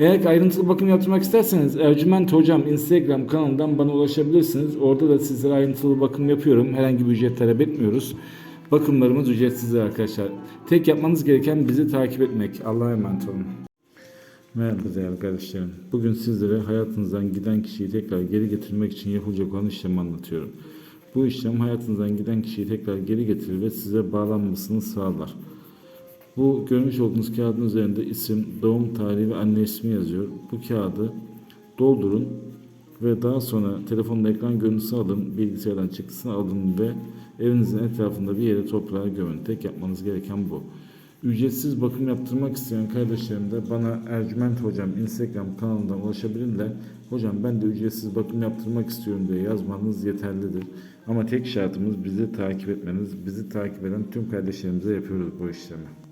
Eğer ayrıntılı bakım yaptırmak isterseniz Ercüment Hocam Instagram kanalından bana ulaşabilirsiniz. Orada da sizlere ayrıntılı bakım yapıyorum. Herhangi bir ücret talep etmiyoruz. Bakımlarımız ücretsizdir arkadaşlar. Tek yapmanız gereken bizi takip etmek. Allah'a emanet olun. Merhaba değerli kardeşlerim. Bugün sizlere hayatınızdan giden kişiyi tekrar geri getirmek için yapılacak olan işlemi anlatıyorum. Bu işlem hayatınızdan giden kişiyi tekrar geri getirir ve size bağlanmasını sağlar. Bu görmüş olduğunuz kağıdın üzerinde isim, doğum tarihi ve anne ismi yazıyor. Bu kağıdı doldurun ve daha sonra telefonun ekran görüntüsü alın, bilgisayardan çıktısını alın ve evinizin etrafında bir yere toprağa gömün. Tek yapmanız gereken bu. Ücretsiz bakım yaptırmak isteyen kardeşlerim de bana Ercüment Hocam Instagram kanalından ulaşabilirler. Hocam ben de ücretsiz bakım yaptırmak istiyorum diye yazmanız yeterlidir. Ama tek şartımız bizi takip etmeniz. Bizi takip eden tüm kardeşlerimize yapıyoruz bu işlemi.